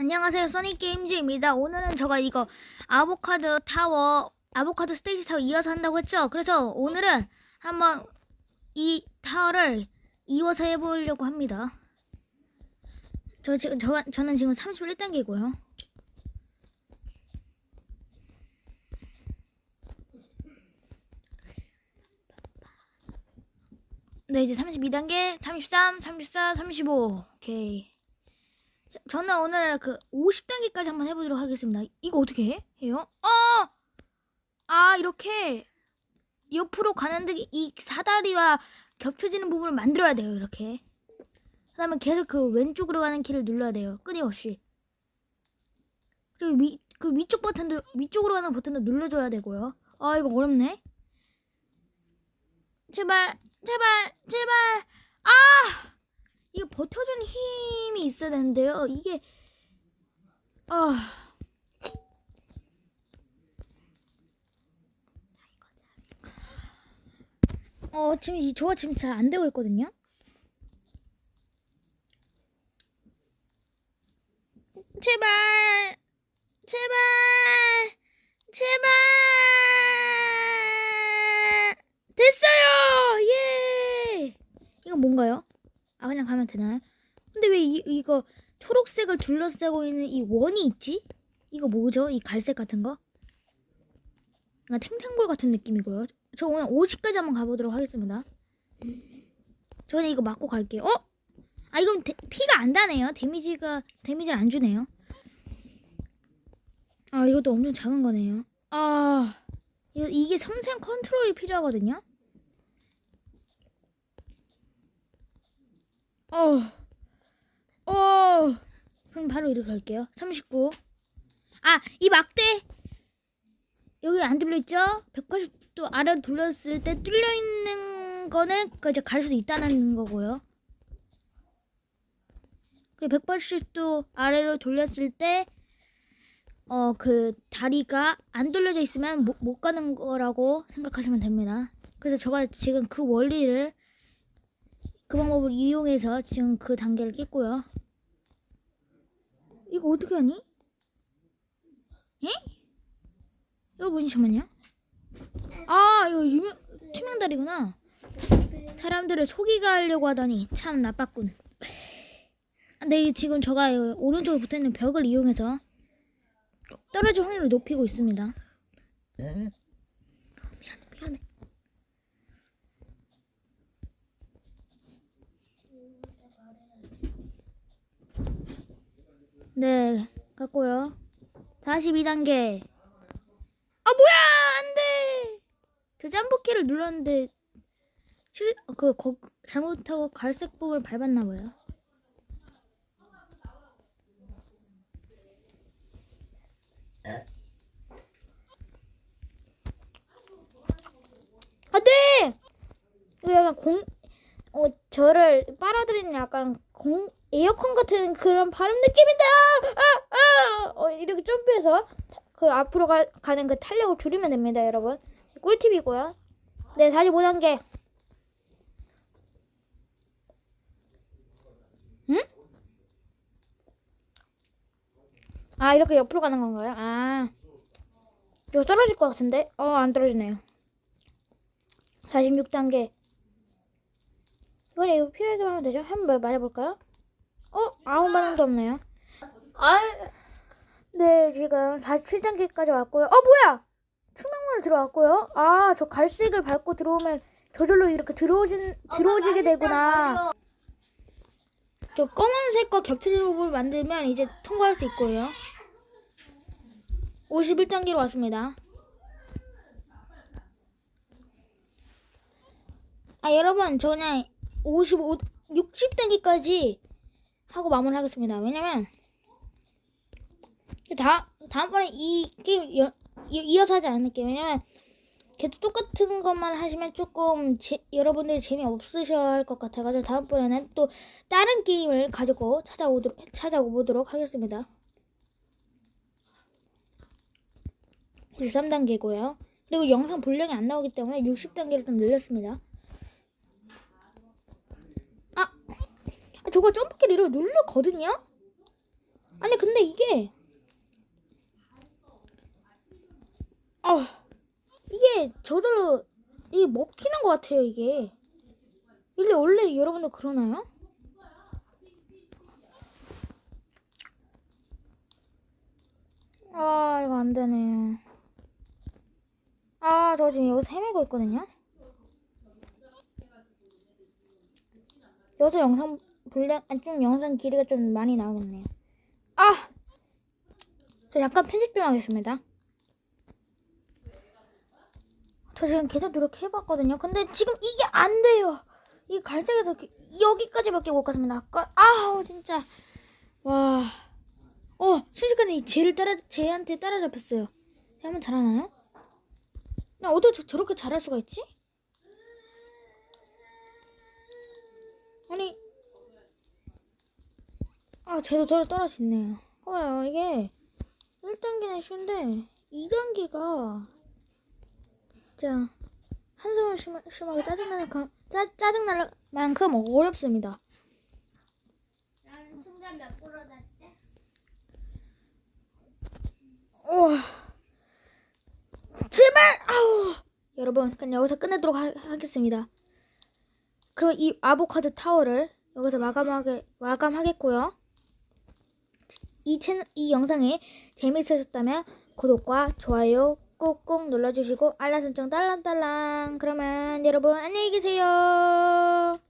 안녕하세요 써니게임즈입니다. 오늘은 제가 이거 아보카도 타워 아보카도 스테이지 타워 이어서 한다고 했죠? 그래서 오늘은 한번 이 타워를 이어서 해보려고 합니다. 저 지금 저, 저는 지금 31단계고요. 네 이제 32단계 33 34 35 오케이 저, 저는 오늘 그 50단계까지 한번 해보도록 하겠습니다. 이거 어떻게 해? 해요? 어! 아, 이렇게 옆으로 가는데 이 사다리와 겹쳐지는 부분을 만들어야 돼요, 이렇게. 그 다음에 계속 그 왼쪽으로 가는 키를 눌러야 돼요, 끊임없이. 그리고 위, 그 위쪽 버튼도, 위쪽으로 가는 버튼도 눌러줘야 되고요. 아, 이거 어렵네. 제발, 제발, 제발. 아! 이거 버텨주는 힘이 있어야 되는데요. 이게 아 어, 지금 이 저가 지금 잘 안 되고 있거든요. 제발, 제발, 제발, 됐어요. 예. 이건 뭔가요? 아 그냥 가면 되나요? 근데 왜 이, 이거 초록색을 둘러싸고 있는 이 원이 있지? 이거 뭐죠? 이 갈색 같은 거? 약간 탱탱볼 같은 느낌이고요. 저 오늘 50까지 한번 가보도록 하겠습니다. 저는 이거 맞고 갈게요. 어? 아 이건 데, 피가 안 다네요. 데미지가 데미지를 안 주네요. 아 이것도 엄청 작은 거네요. 아 이게 섬세한 컨트롤이 필요하거든요. 어, 어, 그럼 바로 이렇게 갈게요. 39. 아, 이 막대! 여기 안 뚫려있죠? 180도 아래로 돌렸을 때 뚫려있는 거는 그 이제 갈 수도 있다는 거고요. 그리고 180도 아래로 돌렸을 때, 어, 그 다리가 안 돌려져 있으면 못, 못 가는 거라고 생각하시면 됩니다. 그래서 제가 지금 그 원리를 그 방법을 이용해서 지금 그 단계를 깼고요. 이거 어떻게 하니? 예? 여러분 잠깐만요. 아 이거 유명 투명다리구나. 사람들을 속이가 하려고 하더니 참 나빴군. 근데 지금 이 오른쪽에 붙어있는 벽을 이용해서 떨어질 확률을 높이고 있습니다. 미안해 미안해. 네, 갔고요. 42단계. 아, 뭐야! 안 돼! 저 점프키를 눌렀는데, 실, 그, 거, 잘못하고 갈색 부분을 밟았나 봐요. 아, 네! 이거 약간 공, 어, 저를 빨아들이는 약간 공, 에어컨 같은 그런 바람 느낌인데, 아, 아, 어, 이렇게 점프해서 그 앞으로 가, 가는 그 탄력을 줄이면 됩니다, 여러분. 꿀팁이고요. 네, 45단계. 응? 아, 이렇게 옆으로 가는 건가요? 아. 이거 떨어질 것 같은데? 어, 안 떨어지네요. 46단계. 이건 이거 필요하게 하면 되죠? 한번 말해볼까요? 어? 아무 반응도 없네요. 아, 네, 지금 47단계까지 왔고요. 어, 뭐야! 투명문을 들어왔고요. 아, 저 갈색을 밟고 들어오면 저절로 이렇게 들어오진, 들어오지게 되구나. 저 검은색과 겹쳐지는 부분을 만들면 이제 통과할 수 있고요. 51단계로 왔습니다. 아, 여러분, 저 그냥 55, 60 단계까지 하고 마무리하겠습니다. 왜냐면 다 다음번에 이 게임 여, 이- 이어서 하지 않을게요. 왜냐면 계속 똑같은 것만 하시면 조금 제, 여러분들이 재미 없으셔 할것 같아가지고 다음번에는 또 다른 게임을 가지고 찾아오도록 찾아오도록 하겠습니다. 13단계고요. 그리고 영상 분량이 안 나오기 때문에 60단계를 좀 늘렸습니다. 아, 저거 점프키를 이렇게 눌렀거든요? 아니 근데 이게 아 이게 저절로 이게 먹히는 것 같아요 이게 원래 원래 여러분들 그러나요? 아 이거 안 되네요. 아 저 지금 여기서 헤매고 있거든요. 여기서 영상 분량 아, 좀 영상 길이가 좀 많이 나오겠네요. 아! 저 잠깐 편집 좀 하겠습니다. 저 지금 계속 노력해봤거든요. 근데 지금 이게 안 돼요. 이 갈색에서 여기까지밖에 못 갔습니다. 아까 아우 진짜 와. 어 순식간에 이 쟤를 따라 쟤한테 따라잡혔어요. 쟤 하면 잘하나요? 나 어떻게 저, 저렇게 잘할 수가 있지? 아니 아 쟤도 저를 떨어지네요. 봐요 이게 1단계는 쉬운데 2단계가 진짜 한숨을 쉬마게 짜증날 까- 짜, 짜증날 만큼 어렵습니다. 나는 순간 몇 프로 났대? 우와. 제발! 아우! 여러분, 그냥 여기서 끝내도록 하, 하겠습니다. 그럼 이 아보카도 타워를 여기서 마감하게, 마감하겠고요. 이 채널, 이 영상이 재미있으셨다면 구독과 좋아요 꾹꾹 눌러주시고 알람 설정 딸랑딸랑 그러면 여러분 안녕히 계세요.